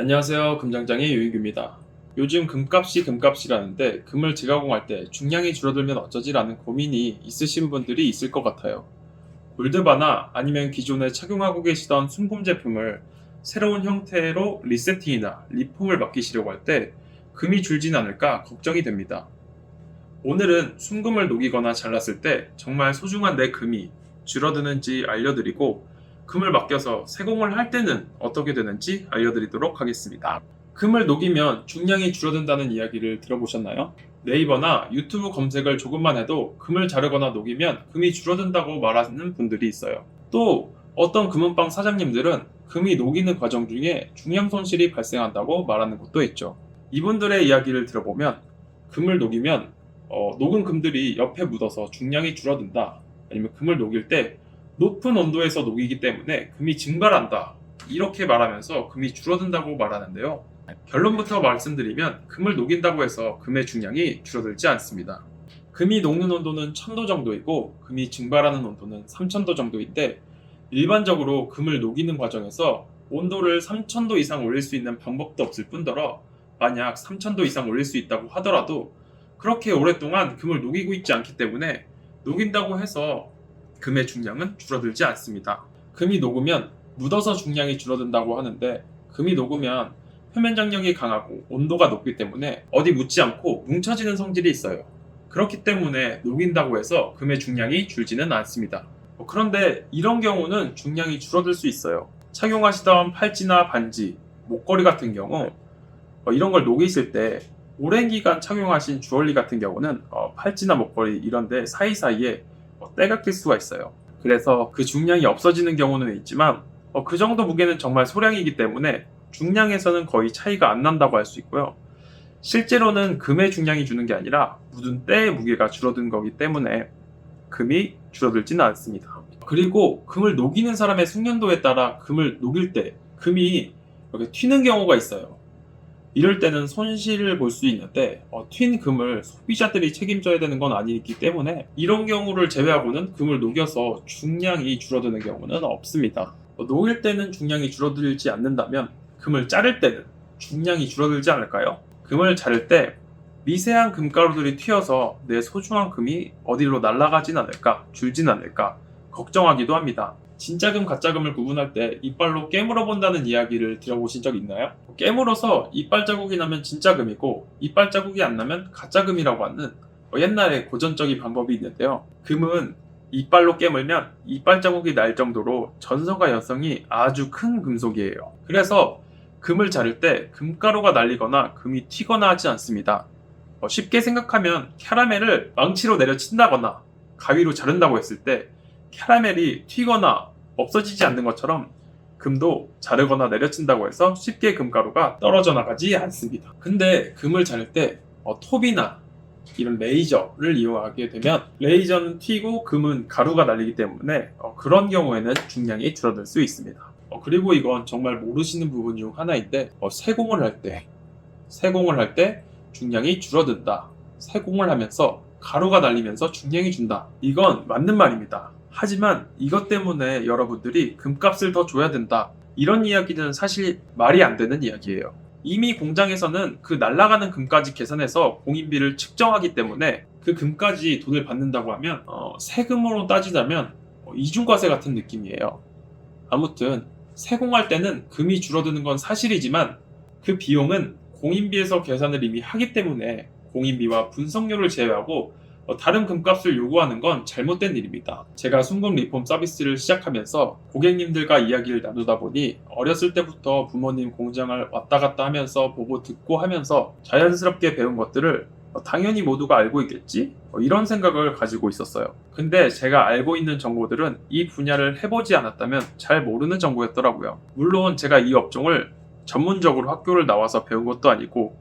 안녕하세요. 금장장의 유인규입니다. 요즘 금값이 금값이라는데 금을 재가공할 때 중량이 줄어들면 어쩌지라는 고민이 있으신 분들이 있을 것 같아요. 골드바나 아니면 기존에 착용하고 계시던 순금 제품을 새로운 형태로 리세팅이나 리폼을 맡기시려고 할 때 금이 줄진 않을까 걱정이 됩니다. 오늘은 순금을 녹이거나 잘랐을 때 정말 소중한 내 금이 줄어드는지 알려드리고 금을 맡겨서 세공을 할 때는 어떻게 되는지 알려드리도록 하겠습니다. 금을 녹이면 중량이 줄어든다는 이야기를 들어보셨나요? 네이버나 유튜브 검색을 조금만 해도 금을 자르거나 녹이면 금이 줄어든다고 말하는 분들이 있어요. 또 어떤 금은방 사장님들은 금이 녹이는 과정 중에 중량 손실이 발생한다고 말하는 곳도 있죠. 이분들의 이야기를 들어보면 금을 녹이면 어, 녹은 금들이 옆에 묻어서 중량이 줄어든다. 아니면 금을 녹일 때 높은 온도에서 녹이기 때문에 금이 증발한다. 이렇게 말하면서 금이 줄어든다고 말하는데요. 결론부터 말씀드리면 금을 녹인다고 해서 금의 중량이 줄어들지 않습니다. 금이 녹는 온도는 1000도 정도이고 금이 증발하는 온도는 3000도 정도인데 일반적으로 금을 녹이는 과정에서 온도를 3000도 이상 올릴 수 있는 방법도 없을 뿐더러 만약 3000도 이상 올릴 수 있다고 하더라도 그렇게 오랫동안 금을 녹이고 있지 않기 때문에 녹인다고 해서 금의 중량은 줄어들지 않습니다. 금이 녹으면 묻어서 중량이 줄어든다고 하는데 금이 녹으면 표면 장력이 강하고 온도가 높기 때문에 어디 묻지 않고 뭉쳐지는 성질이 있어요. 그렇기 때문에 녹인다고 해서 금의 중량이 줄지는 않습니다. 어, 그런데 이런 경우는 중량이 줄어들 수 있어요. 착용하시던 팔찌나 반지, 목걸이 같은 경우 어, 이런 걸 녹이실 때 오랜 기간 착용하신 주얼리 같은 경우는 어, 팔찌나 목걸이 이런데 사이사이에 낄 수가 있어요. 그래서 그 중량이 없어지는 경우는 있지만 어, 그 정도 무게는 정말 소량이기 때문에 중량에서는 거의 차이가 안 난다고 할 수 있고요. 실제로는 금의 중량이 주는 게 아니라 묻은 때의 무게가 줄어든 거기 때문에 금이 줄어들지는 않습니다. 그리고 금을 녹이는 사람의 숙련도에 따라 금을 녹일 때 금이 이렇게 튀는 경우가 있어요. 이럴 때는 손실을 볼 수 있는데 어, 튄 금을 소비자들이 책임져야 되는 건 아니기 때문에 이런 경우를 제외하고는 금을 녹여서 중량이 줄어드는 경우는 없습니다. 어, 녹일 때는 중량이 줄어들지 않는다면 금을 자를 때는 중량이 줄어들지 않을까요? 금을 자를 때 미세한 금가루들이 튀어서 내 소중한 금이 어디로 날아가진 않을까, 줄진 않을까 걱정하기도 합니다. 진짜 금, 가짜 금을 구분할 때 이빨로 깨물어 본다는 이야기를 들어보신 적 있나요? 깨물어서 이빨 자국이 나면 진짜 금이고 이빨 자국이 안 나면 가짜 금이라고 하는 어, 옛날에 고전적인 방법이 있는데요. 금은 이빨로 깨물면 이빨 자국이 날 정도로 전성과 여성이 아주 큰 금속이에요. 그래서 금을 자를 때 금가루가 날리거나 금이 튀거나 하지 않습니다. 어, 쉽게 생각하면 캐러멜을 망치로 내려친다거나 가위로 자른다고 했을 때 캐러멜이 튀거나 없어지지 않는 것처럼 금도 자르거나 내려친다고 해서 쉽게 금가루가 떨어져 나가지 않습니다. 근데 금을 자를 때 어, 톱이나 이런 레이저를 이용하게 되면 레이저는 튀고 금은 가루가 날리기 때문에 어, 그런 경우에는 중량이 줄어들 수 있습니다. 어, 그리고 이건 정말 모르시는 부분 중 하나인데 어, 세공을 할 때 세공을 할 때 중량이 줄어든다. 세공을 하면서 가루가 날리면서 중량이 준다. 이건 맞는 말입니다. 하지만 이것 때문에 여러분들이 금값을 더 줘야 된다. 이런 이야기는 사실 말이 안 되는 이야기예요. 이미 공장에서는 그 날아가는 금까지 계산해서 공인비를 측정하기 때문에 그 금까지 돈을 받는다고 하면 어, 세금으로 따지자면 어, 이중과세 같은 느낌이에요. 아무튼 세공할 때는 금이 줄어드는 건 사실이지만 그 비용은 공인비에서 계산을 이미 하기 때문에 공인비와 분석료를 제외하고 어, 다른 금값을 요구하는 건 잘못된 일입니다. 제가 순금 리폼 서비스를 시작하면서 고객님들과 이야기를 나누다 보니 어렸을 때부터 부모님 공장을 왔다 갔다 하면서 보고 듣고 하면서 자연스럽게 배운 것들을 어, 당연히 모두가 알고 있겠지? 어, 이런 생각을 가지고 있었어요. 근데 제가 알고 있는 정보들은 이 분야를 해보지 않았다면 잘 모르는 정보였더라고요. 물론 제가 이 업종을 전문적으로 학교를 나와서 배운 것도 아니고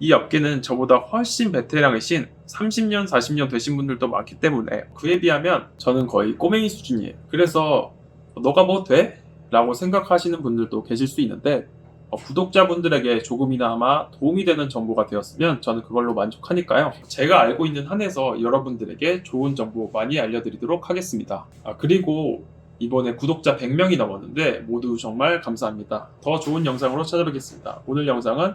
이 업계는 저보다 훨씬 베테랑이신 30년, 40년 되신 분들도 많기 때문에 그에 비하면 저는 거의 꼬맹이 수준이에요. 그래서 너가 뭐 돼? 라고 생각하시는 분들도 계실 수 있는데 어, 구독자분들에게 조금이나마 도움이 되는 정보가 되었으면 저는 그걸로 만족하니까요. 제가 알고 있는 한에서 여러분들에게 좋은 정보 많이 알려드리도록 하겠습니다. 아, 그리고 이번에 구독자 100명이 넘었는데 모두 정말 감사합니다. 더 좋은 영상으로 찾아뵙겠습니다. 오늘 영상은